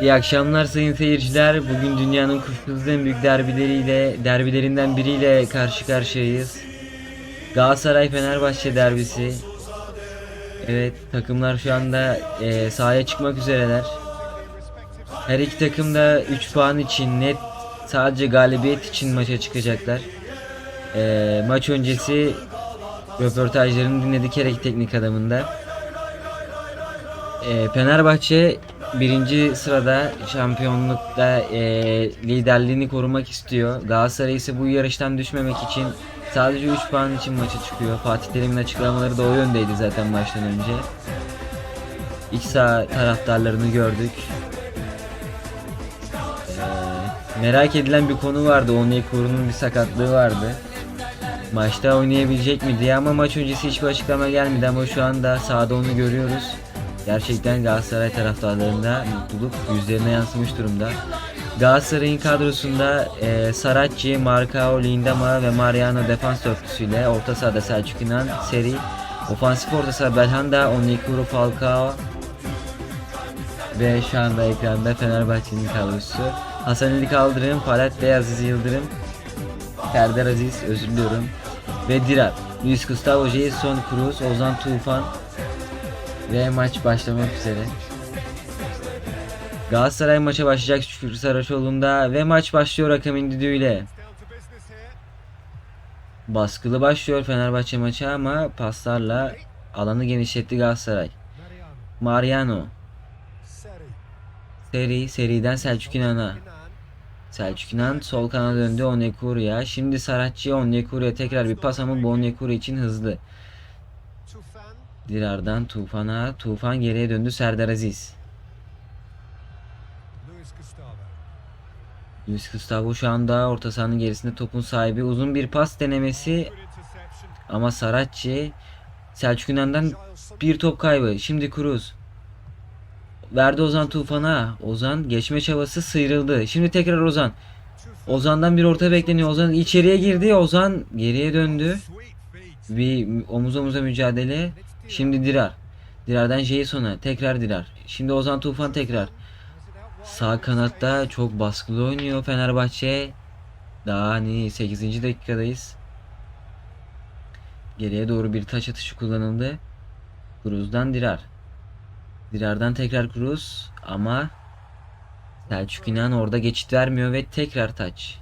İyi akşamlar sayın seyirciler. Bugün dünyanın kuşkusuz en büyük derbileriyle, derbilerinden biriyle karşı karşıyayız. Galatasaray Fenerbahçe derbisi. Evet, takımlar şu anda eee, sahaya çıkmak üzereler. Her iki takım da 3 puan için net sadece galibiyet için maça çıkacaklar. Eee, maç öncesi röportajlarını dinledik her teknik adamında. Ee, Fenerbahçe birinci sırada şampiyonlukta e, liderliğini korumak istiyor. Galatasaray ise bu yarıştan düşmemek için sadece 3 puan için maça çıkıyor. Fatih Terim'in açıklamaları da o yöndeydi zaten maçtan önce. İç saha taraftarlarını gördük. Ee, merak edilen bir konu vardı. Onyekuru'nun bir sakatlığı vardı. Maçta oynayabilecek mi diye ama maç öncesi hiçbir açıklama gelmedi ama şu anda sahada onu görüyoruz. Gerçekten Galatasaray taraftarlarında mutluluk yüzlerine yansımış durumda. Galatasaray'ın kadrosunda e, Saracchi, Marcao, Lindama ve Mariano defans dörtlüsüyle orta sahada Selçuk İnan, Seri, ofansif orta saha Belhanda, Onyekuru, Falcao ve şu anda ekranda Fenerbahçe'nin kadrosu. Hasan Ali Kaldırım, Palat Bey, Aziz Yıldırım, Serdar Aziz, özür diliyorum. Ve Dirar. Luis Gustavo, Jason Cruz, Ozan Tufan, ve maç başlamak üzere. Galatasaray maça başlayacak Şükür Saraçoğlu'nda ve maç başlıyor Hakem düdüğüyle. Baskılı başlıyor Fenerbahçe maçı ama paslarla alanı genişletti Galatasaray. Mariano, Seri, seriden Selçuk İnan'a. Selçuk İnan sol kana döndü Onyekuru'ya. Şimdi Saratçı Onyekuru'ya tekrar bir pas ama bu Onyekuru için hızlı. Dirar'dan Tufan'a. Tufan geriye döndü Serdar Aziz. Luis Gustavo şu anda orta sahanın gerisinde topun sahibi. Uzun bir pas denemesi ama Saratçı Selçuk Yunan'dan bir top kaybı. Şimdi Cruz. Verdi Ozan Tufan'a. Ozan geçme çabası sıyrıldı. Şimdi tekrar Ozan. Ozan'dan bir orta bekleniyor. Ozan içeriye girdi. Ozan geriye döndü. Bir omuz omuza mücadele. Şimdi Dirar. Dirar'dan Jason'a. Tekrar Dirar. Şimdi Ozan Tufan tekrar. Sağ kanatta çok baskılı oynuyor Fenerbahçe. Daha hani 8. dakikadayız. Geriye doğru bir taç atışı kullanıldı. Cruz'dan Dirar. Dirar'dan tekrar Cruz ama Selçuk İnan orada geçit vermiyor ve tekrar taç.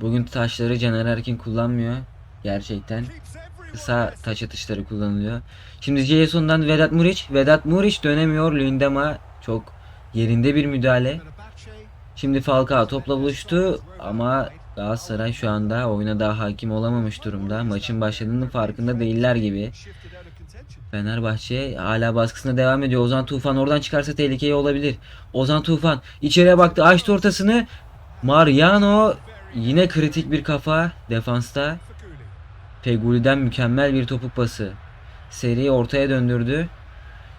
Bugün taşları Caner Erkin kullanmıyor. Gerçekten kısa taç atışları kullanılıyor. Şimdi Jason'dan Vedat Muriç. Vedat Muriç dönemiyor. Lindema çok yerinde bir müdahale. Şimdi Falcao topla buluştu ama Galatasaray şu anda oyuna daha hakim olamamış durumda. Maçın başladığının farkında değiller gibi. Fenerbahçe hala baskısına devam ediyor. Ozan Tufan oradan çıkarsa tehlikeli olabilir. Ozan Tufan içeriye baktı. Açtı ortasını. Mariano yine kritik bir kafa defansta. Feguli'den mükemmel bir topuk pası. Seri ortaya döndürdü.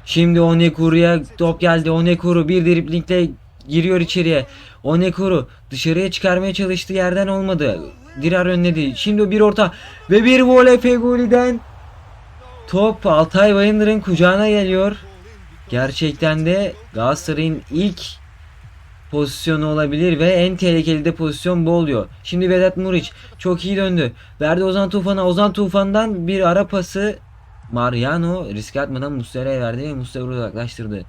Şimdi Onyekuru'ya top geldi. Onyekuru bir driblingle giriyor içeriye. Onyekuru dışarıya çıkarmaya çalıştı. Yerden olmadı. Dirar önledi. Şimdi bir orta ve bir voley Feguli'den. Top Altay Bayındır'ın kucağına geliyor. Gerçekten de Galatasaray'ın ilk pozisyonu olabilir ve en tehlikeli de pozisyon bu oluyor. Şimdi Vedat Muriç çok iyi döndü. Verdi Ozan Tufan'a. Ozan Tufan'dan bir ara pası Mariano risk atmadan Muslera'ya verdi ve Muslera uzaklaştırdı.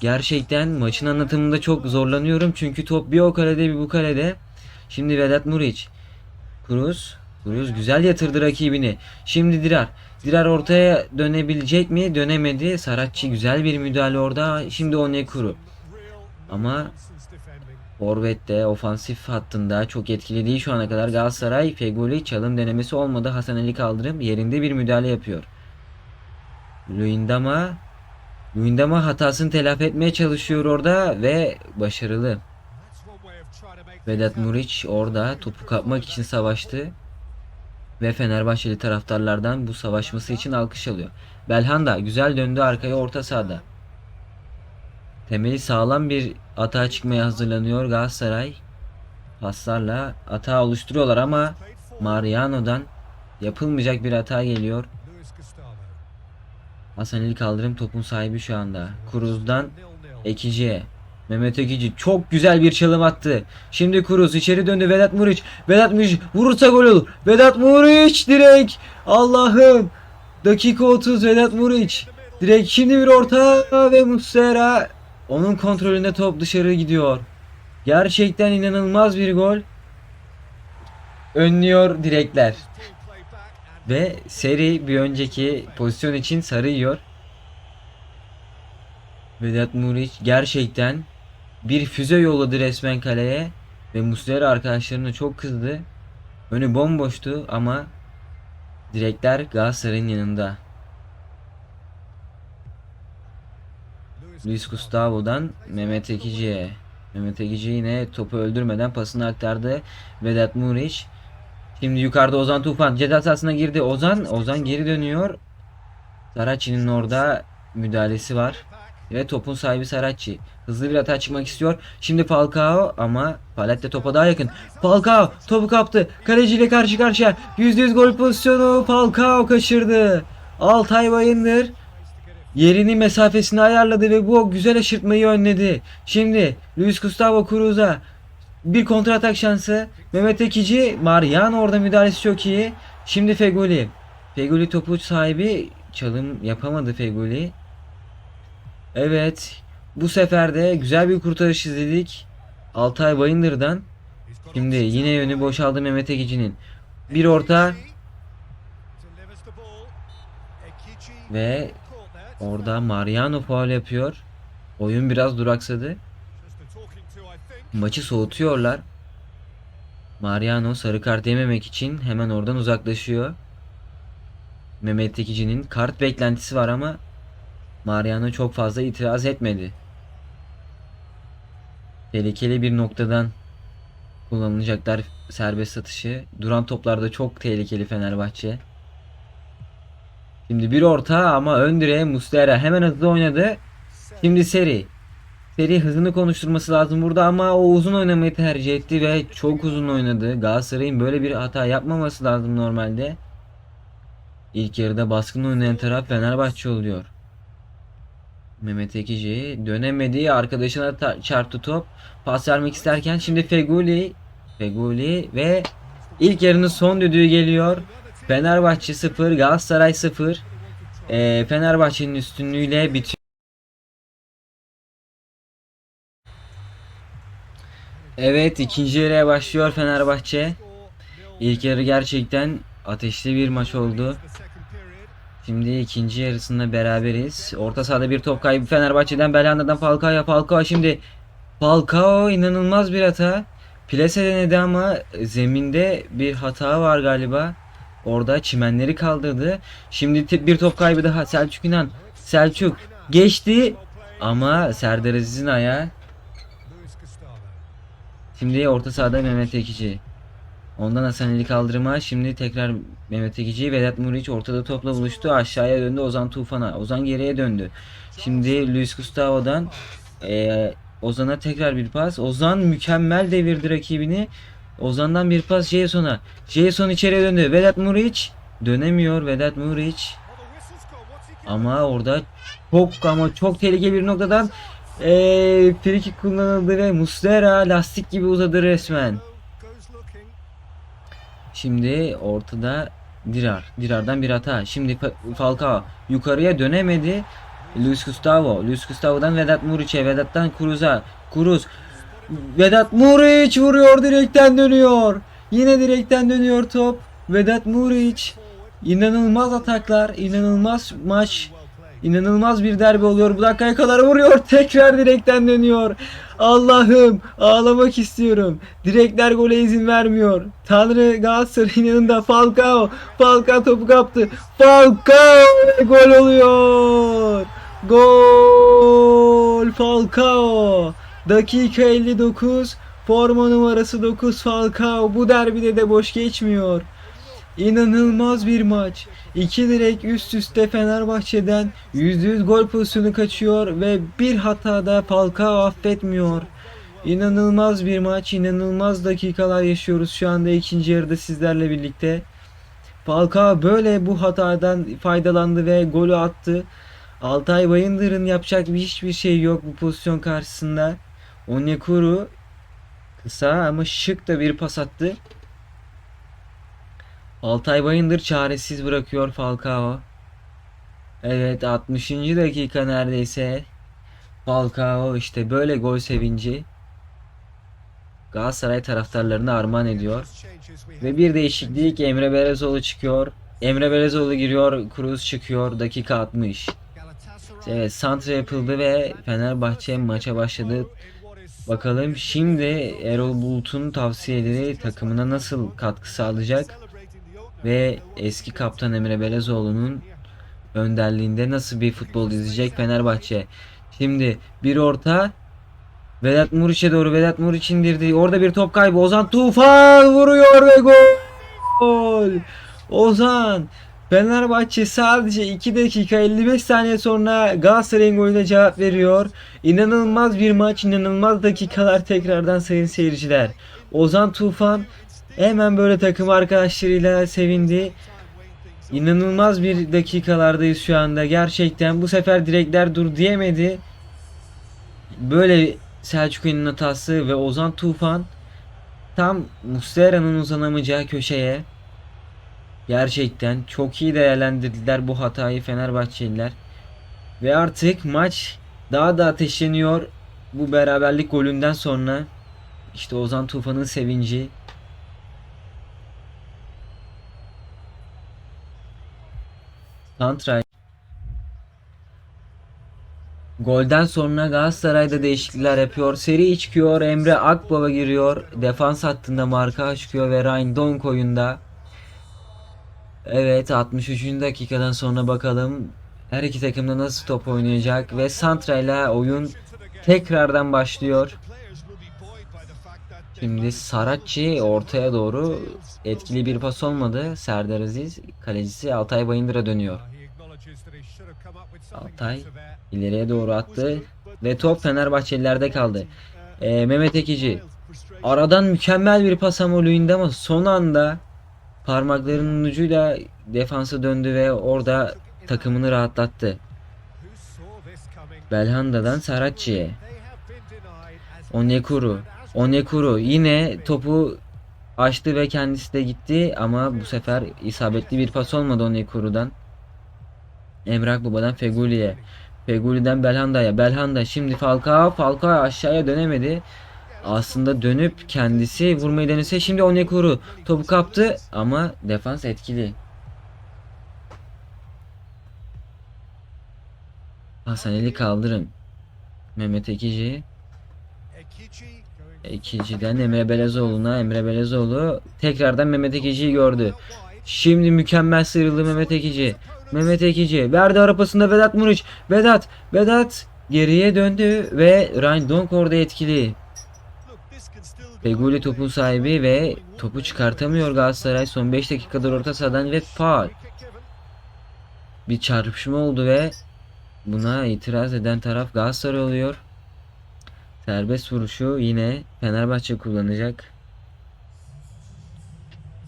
Gerçekten maçın anlatımında çok zorlanıyorum çünkü top bir o kalede bir bu kalede. Şimdi Vedat Muriç. Cruz. Cruz güzel yatırdı rakibini. Şimdi Dirar. Dirar ortaya dönebilecek mi? Dönemedi. Saratçı güzel bir müdahale orada. Şimdi Onyekuru. Ama Forvet'te ofansif hattında çok etkili değil şu ana kadar. Galatasaray Fegoli çalım denemesi olmadı. Hasan Ali Kaldırım yerinde bir müdahale yapıyor. Luyendama Luyendama hatasını telafi etmeye çalışıyor orada ve başarılı. Vedat Muriç orada topu kapmak için savaştı. Ve Fenerbahçeli taraftarlardan bu savaşması için alkış alıyor. Belhanda güzel döndü arkaya orta sahada. Temeli sağlam bir atağa çıkmaya hazırlanıyor Galatasaray. Paslarla atağı oluşturuyorlar ama Mariano'dan yapılmayacak bir hata geliyor. Hasan Ali Kaldırım topun sahibi şu anda. Kuruz'dan Ekici'ye. Mehmet Ekici çok güzel bir çalım attı. Şimdi Kuruz içeri döndü Vedat Muriç. Vedat Muriç vurursa gol olur. Vedat Muriç direkt. Allah'ım. Dakika 30 Vedat Muriç. Direkt şimdi bir orta ve Muslera. Onun kontrolünde top dışarı gidiyor. Gerçekten inanılmaz bir gol. Önlüyor direkler. Ve seri bir önceki pozisyon için sarı yiyor. Vedat Muriç gerçekten bir füze yolladı resmen kaleye ve Muslera arkadaşlarına çok kızdı. Önü bomboştu ama direkler Galatasaray'ın yanında. Luis Gustavo'dan Mehmet Ekici'ye. Mehmet Ekici yine topu öldürmeden pasını aktardı. Vedat Muriç. Şimdi yukarıda Ozan Tufan ceza sahasına girdi. Ozan Ozan geri dönüyor. Saracchi'nin orada müdahalesi var. Ve topun sahibi Saracchi. Hızlı bir hata çıkmak istiyor. Şimdi Falcao ama Palet de topa daha yakın. Falcao topu kaptı. Kaleciyle karşı karşıya. %100 gol pozisyonu. Falcao kaçırdı. Altay Bayındır yerini mesafesini ayarladı ve bu güzel aşırtmayı önledi. Şimdi Luis Gustavo Cruz'a bir kontratak şansı. Mehmet Ekici, Mariano orada müdahalesi çok iyi. Şimdi Feguli. Feguli topu sahibi çalım yapamadı Feguli. Evet. Bu sefer de güzel bir kurtarış izledik. Altay Bayındır'dan. Şimdi yine yönü boşaldı Mehmet Ekici'nin. Bir orta ve orada Mariano faul yapıyor. Oyun biraz duraksadı. Maçı soğutuyorlar. Mariano sarı kart yememek için hemen oradan uzaklaşıyor. Mehmet Tekici'nin kart beklentisi var ama Mariano çok fazla itiraz etmedi. Tehlikeli bir noktadan kullanılacaklar serbest satışı. Duran toplarda çok tehlikeli Fenerbahçe. Şimdi bir orta ama ön direğe Muslera hemen hızlı oynadı. Şimdi seri. Seri hızını konuşturması lazım burada ama o uzun oynamayı tercih etti ve çok uzun oynadı. Galatasaray'ın böyle bir hata yapmaması lazım normalde. İlk yarıda baskın oynayan taraf Fenerbahçe oluyor. Mehmet Ekici dönemedi. Arkadaşına çarptı top. Pas vermek isterken şimdi Feguli Feguli ve ilk yarının son düdüğü geliyor. Fenerbahçe 0, Galatasaray 0. Ee, Fenerbahçe'nin üstünlüğüyle bitiyor. Evet ikinci yarıya başlıyor Fenerbahçe. İlk yarı gerçekten ateşli bir maç oldu. Şimdi ikinci yarısında beraberiz. Orta sahada bir top kaybı Fenerbahçe'den Belhanda'dan Falcao'ya Falcao şimdi Falcao inanılmaz bir hata. Plase denedi ama zeminde bir hata var galiba. Orada çimenleri kaldırdı. Şimdi bir top kaybı daha Selçuk İnan. Selçuk geçti ama Serdar Aziz'in ayağı. Şimdi orta sahada Mehmet Ekici. Ondan Hasan Ali kaldırıma. Şimdi tekrar Mehmet Ekici. Vedat Muriç ortada topla buluştu. Aşağıya döndü Ozan Tufan'a. Ozan geriye döndü. Şimdi Luis Gustavo'dan eee, Ozan'a tekrar bir pas. Ozan mükemmel devirdi rakibini. Ozan'dan bir pas Jason'a. Jason içeriye döndü. Vedat Muriç dönemiyor Vedat Muriç. Ama orada çok ama çok tehlikeli bir noktadan kick kullanıldı ve Muslera lastik gibi uzadı resmen. Şimdi ortada Dirar. Dirar'dan bir hata. Şimdi Fa- Falcao yukarıya dönemedi. Luis Gustavo. Luis Gustavo'dan Vedat Muriç'e. Vedat'tan Cruz'a. Cruz. Vedat Muriç vuruyor direkten dönüyor. Yine direkten dönüyor top. Vedat Muriç. İnanılmaz ataklar. inanılmaz maç. İnanılmaz bir derbi oluyor. Bu dakikaya kadar vuruyor. Tekrar direkten dönüyor. Allah'ım ağlamak istiyorum. Direkler gole izin vermiyor. Tanrı Galatasaray'ın yanında Falcao. Falcao topu kaptı. Falcao gol oluyor. Gol Falcao. Dakika 59. Forma numarası 9 Falcao. Bu derbide de boş geçmiyor. İnanılmaz bir maç. İki direk üst üste Fenerbahçe'den %100 gol pozisyonu kaçıyor ve bir hatada Falcao affetmiyor. İnanılmaz bir maç, inanılmaz dakikalar yaşıyoruz şu anda ikinci yarıda sizlerle birlikte. Falcao böyle bu hatadan faydalandı ve golü attı. Altay Bayındır'ın yapacak bir hiçbir şey yok bu pozisyon karşısında. Onyekuru kısa ama şık da bir pas attı. Altay Bayındır çaresiz bırakıyor Falcao. Evet 60. dakika neredeyse. Falcao işte böyle gol sevinci. Galatasaray taraftarlarına armağan ediyor. Ve bir değişiklik Emre Belezoğlu çıkıyor. Emre Belezoğlu giriyor, Cruz çıkıyor. Dakika 60. Evet, santra yapıldı ve Fenerbahçe maça başladı. Bakalım şimdi Erol Bulut'un tavsiyeleri takımına nasıl katkı sağlayacak ve eski kaptan Emre Belezoğlu'nun önderliğinde nasıl bir futbol izleyecek Fenerbahçe. Şimdi bir orta Vedat Muriç'e doğru Vedat Muriç indirdi. Orada bir top kaybı. Ozan Tufan vuruyor ve gol. Ozan Fenerbahçe sadece 2 dakika 55 saniye sonra Galatasaray'ın golüne cevap veriyor. İnanılmaz bir maç, inanılmaz dakikalar tekrardan sayın seyirciler. Ozan Tufan hemen böyle takım arkadaşlarıyla sevindi. İnanılmaz bir dakikalardayız şu anda. Gerçekten bu sefer direkler dur diyemedi. Böyle Selçuk'un hatası ve Ozan Tufan tam Muslera'nın uzanamayacağı köşeye gerçekten çok iyi değerlendirdiler bu hatayı Fenerbahçeliler. Ve artık maç daha da ateşleniyor bu beraberlik golünden sonra. İşte Ozan Tufan'ın sevinci. Santray Golden sonra Galatasaray'da değişiklikler yapıyor. Seri çıkıyor. Emre Akbaba giriyor. Defans hattında marka çıkıyor ve Ryan Donk oyunda. Evet 63. dakikadan sonra bakalım her iki takımda nasıl top oynayacak ve Santra ile oyun tekrardan başlıyor. Şimdi Saratçı ortaya doğru etkili bir pas olmadı. Serdar Aziz kalecisi Altay Bayındır'a dönüyor. Altay ileriye doğru attı ve top Fenerbahçelilerde kaldı. Ee, Mehmet Ekici aradan mükemmel bir pas Luyendama ama son anda parmaklarının ucuyla defansa döndü ve orada takımını rahatlattı. Belhanda'dan Saratçı'ya. Onyekuru. Onyekuru yine topu açtı ve kendisi de gitti ama bu sefer isabetli bir pas olmadı Onyekuru'dan. Emrak Baba'dan Feguli'ye. Feguli'den Belhanda'ya. Belhanda şimdi Falcao. Falcao aşağıya dönemedi. Aslında dönüp kendisi vurmayı denese şimdi Onyekuru topu kaptı ama defans etkili. Hasaneli kaldırın. Mehmet Ekici. Ekici'den Emre Belezoğlu'na. Emre Belezoğlu tekrardan Mehmet Ekici'yi gördü. Şimdi mükemmel sıyrıldı Mehmet Ekici. Mehmet Ekici verdi arapasında Vedat Muriç. Vedat, Vedat geriye döndü ve Ryan Donk orada etkili. Feguli topun sahibi ve topu çıkartamıyor Galatasaray son 5 dakikadır orta sahadan ve faul. Bir çarpışma oldu ve buna itiraz eden taraf Galatasaray oluyor. Serbest vuruşu yine Fenerbahçe kullanacak.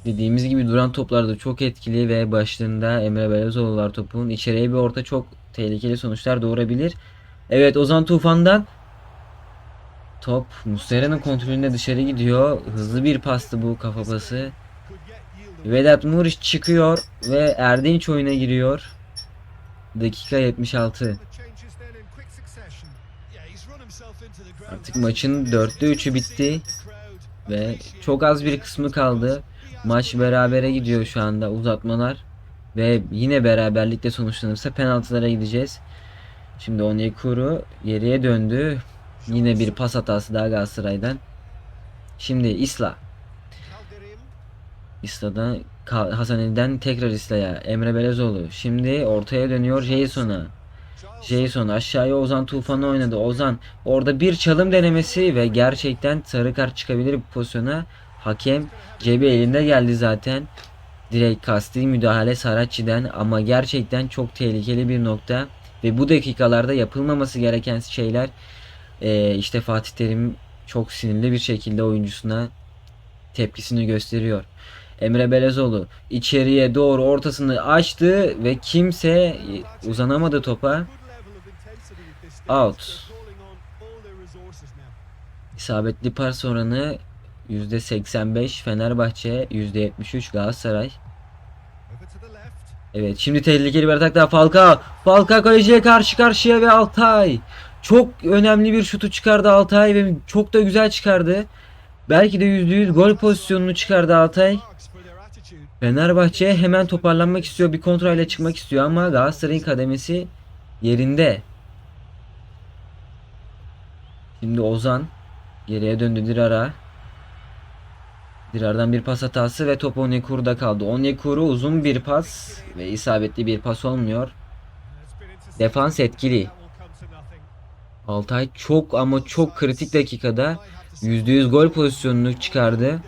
Dediğimiz gibi duran toplarda çok etkili ve başlarında Emre Belezoğlu var topun. İçeriye bir orta çok tehlikeli sonuçlar doğurabilir. Evet Ozan Tufan'dan top Muslera'nın kontrolünde dışarı gidiyor. Hızlı bir pastı bu kafa pası. Vedat Muriç çıkıyor ve Erdinç oyuna giriyor. Dakika 76. Artık maçın 4'te 3'ü bitti ve çok az bir kısmı kaldı. Maç berabere gidiyor şu anda uzatmalar ve yine beraberlikle sonuçlanırsa penaltılara gideceğiz. Şimdi Onyekuru geriye döndü. Yine bir pas hatası daha Galatasaray'dan. Şimdi Isla. Isla'dan Hasan Ali'den tekrar Isla'ya. Emre Belezoğlu. Şimdi ortaya dönüyor Jason'a. Jason aşağıya Ozan Tufan'ı oynadı. Ozan orada bir çalım denemesi ve gerçekten sarı kart çıkabilir bu pozisyona. Hakem cebi elinde geldi zaten. Direkt kasti müdahale Saratçı'dan ama gerçekten çok tehlikeli bir nokta. Ve bu dakikalarda yapılmaması gereken şeyler ee, işte Fatih Terim çok sinirli bir şekilde oyuncusuna tepkisini gösteriyor. Emre Belezoğlu içeriye doğru ortasını açtı ve kimse uzanamadı topa. Out. İsabetli pas oranı %85 Fenerbahçe, %73 Galatasaray. Evet şimdi tehlikeli bir atak daha Falcao. Falcao kaleciye karşı karşıya ve Altay. Çok önemli bir şutu çıkardı Altay ve çok da güzel çıkardı. Belki de %100 gol pozisyonunu çıkardı Altay. Fenerbahçe hemen toparlanmak istiyor. Bir kontrolle çıkmak istiyor ama Galatasaray'ın kademesi yerinde. Şimdi Ozan geriye döndü Dirar'a. Dirar'dan bir pas hatası ve top Onyekuru'da kaldı. Onyekuru uzun bir pas ve isabetli bir pas olmuyor. Defans etkili. Altay çok ama çok kritik dakikada %100 gol pozisyonunu çıkardı.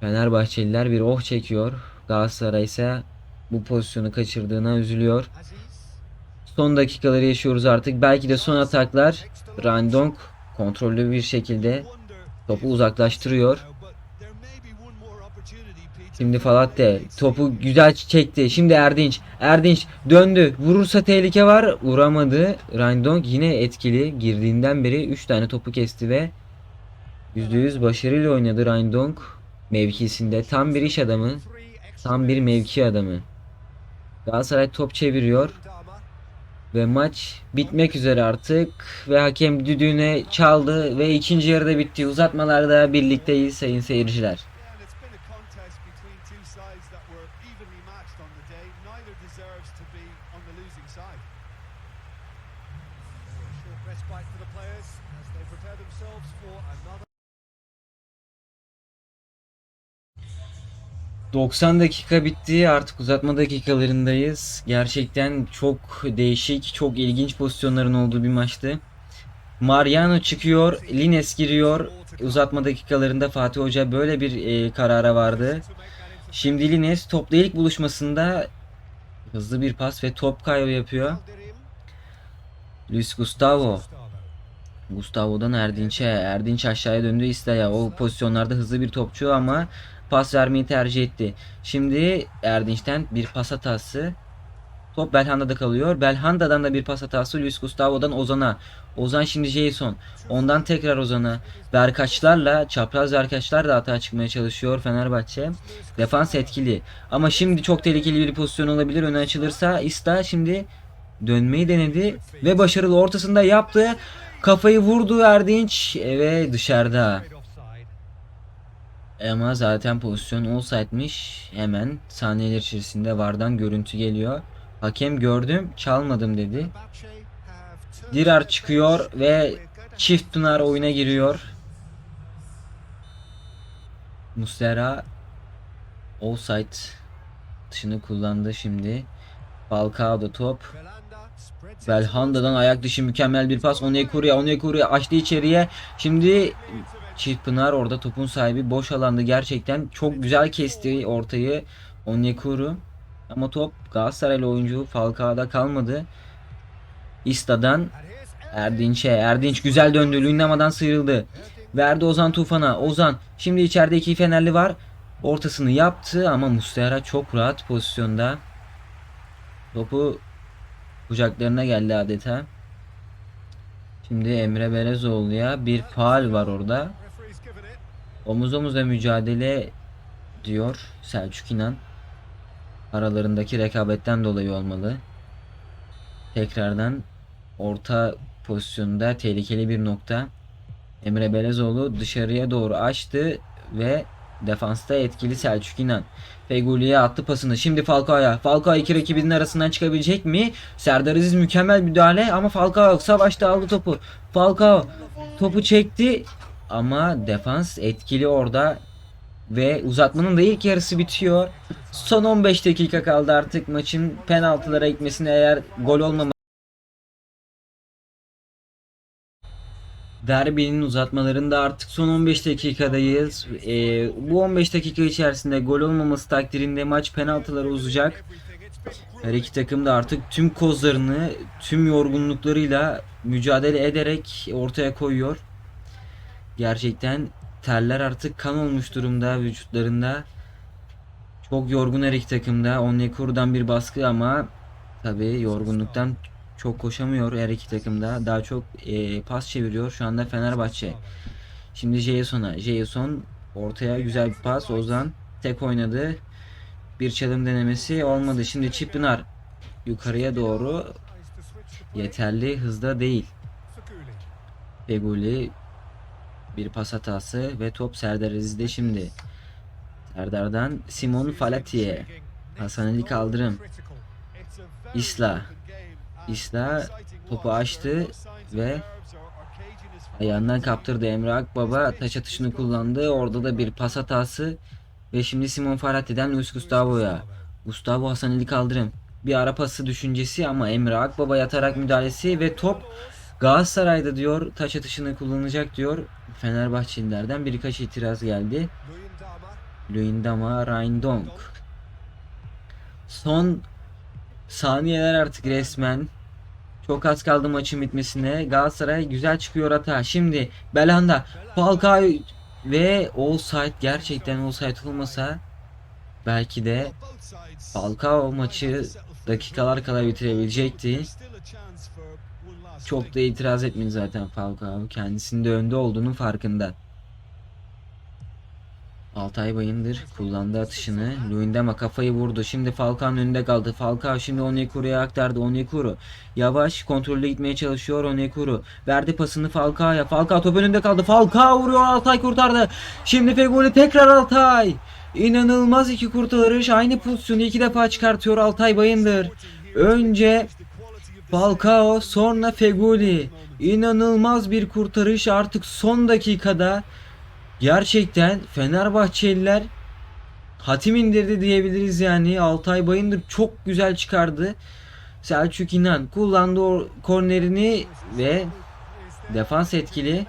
Fenerbahçeliler bir oh çekiyor. Galatasaray ise bu pozisyonu kaçırdığına üzülüyor. Son dakikaları yaşıyoruz artık. Belki de son ataklar. Randonk kontrollü bir şekilde topu uzaklaştırıyor. Şimdi Falatte topu güzel çekti. Şimdi Erdinç. Erdinç döndü. Vurursa tehlike var. Vuramadı. Randonk yine etkili. Girdiğinden beri 3 tane topu kesti ve %100 başarıyla oynadı Randonk mevkisinde. Tam bir iş adamı. Tam bir mevki adamı. Galatasaray top çeviriyor. Ve maç bitmek üzere artık. Ve hakem düdüğüne çaldı. Ve ikinci yarıda bitti. Uzatmalarda birlikteyiz sayın seyirciler. 90 dakika bitti. Artık uzatma dakikalarındayız. Gerçekten çok değişik, çok ilginç pozisyonların olduğu bir maçtı. Mariano çıkıyor, Lines giriyor. Uzatma dakikalarında Fatih Hoca böyle bir e, karara vardı. Şimdi Lines topla ilk buluşmasında hızlı bir pas ve top kaybı yapıyor. Luis Gustavo. Gustavo'dan Erdinç'e. Erdinç aşağıya döndü İstaya. O pozisyonlarda hızlı bir topçu ama pas vermeyi tercih etti. Şimdi Erdinç'ten bir pas hatası. Top Belhanda'da kalıyor. Belhanda'dan da bir pas hatası Luis Gustavo'dan Ozan'a. Ozan şimdi Jason. Ondan tekrar Ozan'a. Verkaçlarla, çapraz verkaçlarla hata çıkmaya çalışıyor Fenerbahçe. Defans etkili. Ama şimdi çok tehlikeli bir pozisyon olabilir. Öne açılırsa İsta şimdi dönmeyi denedi ve başarılı ortasında yaptı. Kafayı vurdu Erdinç ve dışarıda. Ama zaten pozisyon olsaymış hemen saniyeler içerisinde vardan görüntü geliyor. Hakem gördüm çalmadım dedi. Dirar çıkıyor ve çift Pınar oyuna giriyor. Muslera offside dışını kullandı şimdi. Falcao'da top. Belhanda'dan ayak dışı mükemmel bir pas. Onyekuru'ya Onyekuru'ya açtı içeriye. Şimdi Çift orada topun sahibi boş alanda gerçekten çok güzel kesti ortayı Onyekuru. Ama top Galatasaraylı oyuncu Falcao'da kalmadı. İsta'dan Erdinç'e. Erdinç güzel döndü. Lündama'dan sıyrıldı. Verdi Ozan Tufan'a. Ozan şimdi içeride iki Fenerli var. Ortasını yaptı ama Muslera çok rahat pozisyonda. Topu kucaklarına geldi adeta. Şimdi Emre Belezoğlu'ya bir faal var orada. Omuz omuza mücadele diyor Selçuk İnan. Aralarındaki rekabetten dolayı olmalı. Tekrardan orta pozisyonda tehlikeli bir nokta. Emre Belezoğlu dışarıya doğru açtı ve defansta etkili Selçuk İnan. Feguli'ye attı pasını. Şimdi Falcao'ya. Falcao iki rakibinin arasından çıkabilecek mi? Serdar Aziz mükemmel müdahale ama Falcao savaşta aldı topu. Falcao topu çekti ama defans etkili orada ve uzatmanın da ilk yarısı bitiyor. Son 15 dakika kaldı artık maçın penaltılara gitmesine eğer gol olmama Derbinin uzatmalarında artık son 15 dakikadayız. Ee, bu 15 dakika içerisinde gol olmaması takdirinde maç penaltılara uzayacak. Her iki takım da artık tüm kozlarını, tüm yorgunluklarıyla mücadele ederek ortaya koyuyor. Gerçekten terler artık kan olmuş durumda vücutlarında. Çok yorgun her iki takımda. Onyekuru'dan bir baskı ama tabii yorgunluktan çok koşamıyor her iki takımda. Daha çok e, pas çeviriyor şu anda Fenerbahçe. Şimdi Jason'a. Jason ortaya güzel bir pas. Ozan tek oynadı. Bir çalım denemesi olmadı. Şimdi Çipınar yukarıya doğru yeterli hızda değil. Feguli bir pas hatası ve top Serdar Aziz'de şimdi. Serdar'dan Simon Falati'ye. Hasan Ali Kaldırım. İsla. İsla topu açtı ve ayağından kaptırdı Emre Akbaba taç atışını kullandı. Orada da bir pas hatası ve şimdi Simon Falati'den Luis Gustavo'ya. Gustavo Hasan Kaldırım. Bir ara pası düşüncesi ama Emre Akbaba yatarak müdahalesi ve top Galatasaray'da diyor taç atışını kullanacak diyor. Fenerbahçelilerden birkaç itiraz geldi. Luyendama Rindong. Son saniyeler artık resmen. Çok az kaldı maçın bitmesine. Galatasaray güzel çıkıyor hata. Şimdi Belhanda Falcao ve offside gerçekten offside olmasa belki de Falcao maçı dakikalar kadar bitirebilecekti. Çok da itiraz etmedi zaten Falcao. Kendisinin de önde olduğunun farkında. Altay Bayındır kullandı atışını. Luyendama kafayı vurdu. Şimdi Falcao'nun önünde kaldı. Falcao şimdi Onyekuru'ya aktardı. Onyekuru yavaş kontrollü gitmeye çalışıyor Onyekuru. Verdi pasını Falcao'ya. Falcao top önünde kaldı. Falcao vuruyor. Altay kurtardı. Şimdi Fegoli tekrar Altay. İnanılmaz iki kurtarış. Aynı pozisyonu iki defa çıkartıyor Altay Bayındır. Önce Falcao sonra Feguli. İnanılmaz bir kurtarış artık son dakikada. Gerçekten Fenerbahçeliler hatim indirdi diyebiliriz yani. Altay Bayındır çok güzel çıkardı. Selçuk İnan kullandı o kornerini ve defans etkili.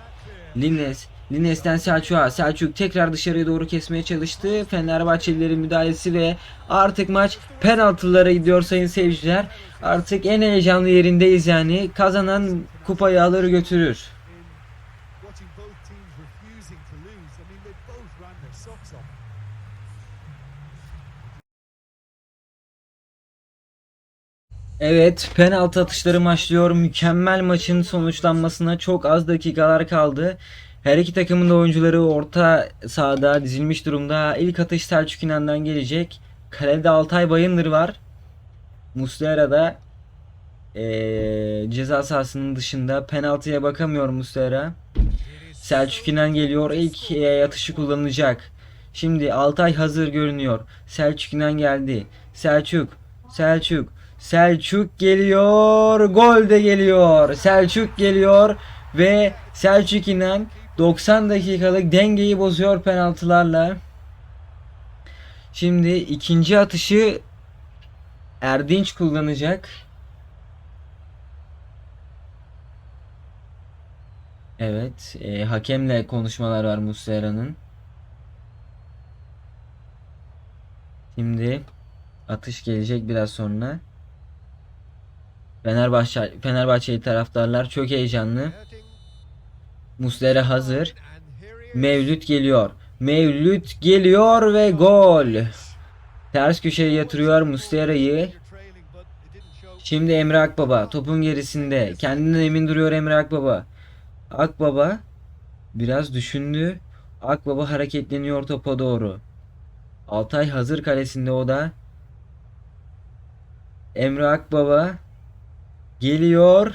Lines Lines'ten Selçuk'a. Selçuk tekrar dışarıya doğru kesmeye çalıştı. Fenerbahçelilerin müdahalesi ve artık maç penaltılara gidiyor sayın seyirciler. Artık en heyecanlı yerindeyiz yani. Kazanan kupayı alır götürür. Evet, penaltı atışları başlıyor. Mükemmel maçın sonuçlanmasına çok az dakikalar kaldı. Her iki takımın da oyuncuları orta sahada dizilmiş durumda. İlk atış Selçuk İnan'dan gelecek. Kalede Altay Bayındır var. Muslera da eee, ceza sahasının dışında penaltıya bakamıyor Muslera. Selçuk İnan geliyor. İlk e, atışı kullanacak. Şimdi Altay hazır görünüyor. Selçuk İnan geldi. Selçuk. Selçuk. Selçuk geliyor. Gol de geliyor. Selçuk geliyor ve Selçuk İnan 90 dakikalık dengeyi bozuyor penaltılarla. Şimdi ikinci atışı Erdinç kullanacak. Evet, e, hakemle konuşmalar var Muslera'nın. Şimdi atış gelecek biraz sonra. Fenerbahçe Fenerbahçeli taraftarlar çok heyecanlı. Muslera hazır. Mevlüt geliyor. Mevlüt geliyor ve gol. Ters köşeye yatırıyor Muslera'yı. Şimdi Emre Akbaba topun gerisinde. Kendinden emin duruyor Emre Akbaba. Akbaba biraz düşündü. Akbaba hareketleniyor topa doğru. Altay hazır kalesinde o da. Emre Akbaba geliyor.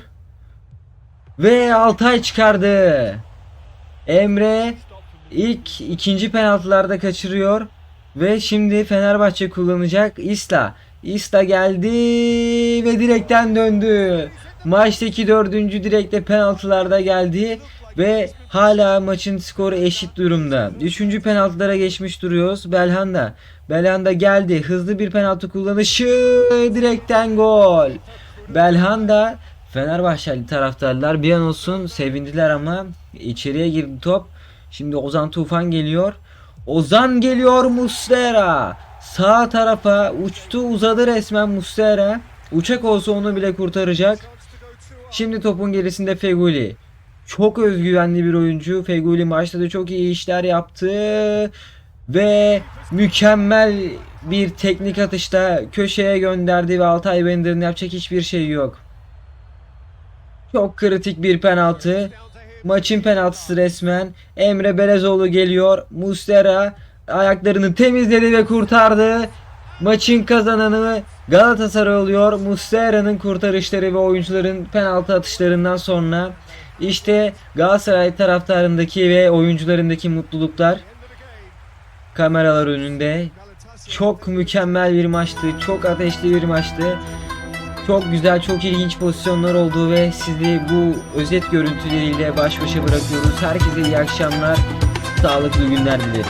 Ve Altay çıkardı. Emre ilk ikinci penaltılarda kaçırıyor. Ve şimdi Fenerbahçe kullanacak İsla. İsla geldi ve direkten döndü. Maçtaki dördüncü direkte penaltılarda geldi. Ve hala maçın skoru eşit durumda. Üçüncü penaltılara geçmiş duruyoruz. Belhanda. Belhanda geldi. Hızlı bir penaltı kullanışı. Direkten gol. Belhanda Fenerbahçeli taraftarlar bir an olsun sevindiler ama içeriye girdi top. Şimdi Ozan Tufan geliyor. Ozan geliyor Mustera. Sağ tarafa uçtu uzadı resmen Mustera. Uçak olsa onu bile kurtaracak. Şimdi topun gerisinde Feguli. Çok özgüvenli bir oyuncu. Feguli maçta da çok iyi işler yaptı. Ve mükemmel bir teknik atışta köşeye gönderdi ve Altay Bender'in yapacak hiçbir şey yok. Çok kritik bir penaltı. Maçın penaltısı resmen. Emre Belezoğlu geliyor. Mustera ayaklarını temizledi ve kurtardı. Maçın kazananı Galatasaray oluyor. Mustera'nın kurtarışları ve oyuncuların penaltı atışlarından sonra işte Galatasaray taraftarındaki ve oyuncularındaki mutluluklar kameralar önünde. Çok mükemmel bir maçtı. Çok ateşli bir maçtı. Çok güzel, çok ilginç pozisyonlar oldu ve sizi bu özet görüntüleriyle baş başa bırakıyoruz. Herkese iyi akşamlar, sağlıklı günler dilerim.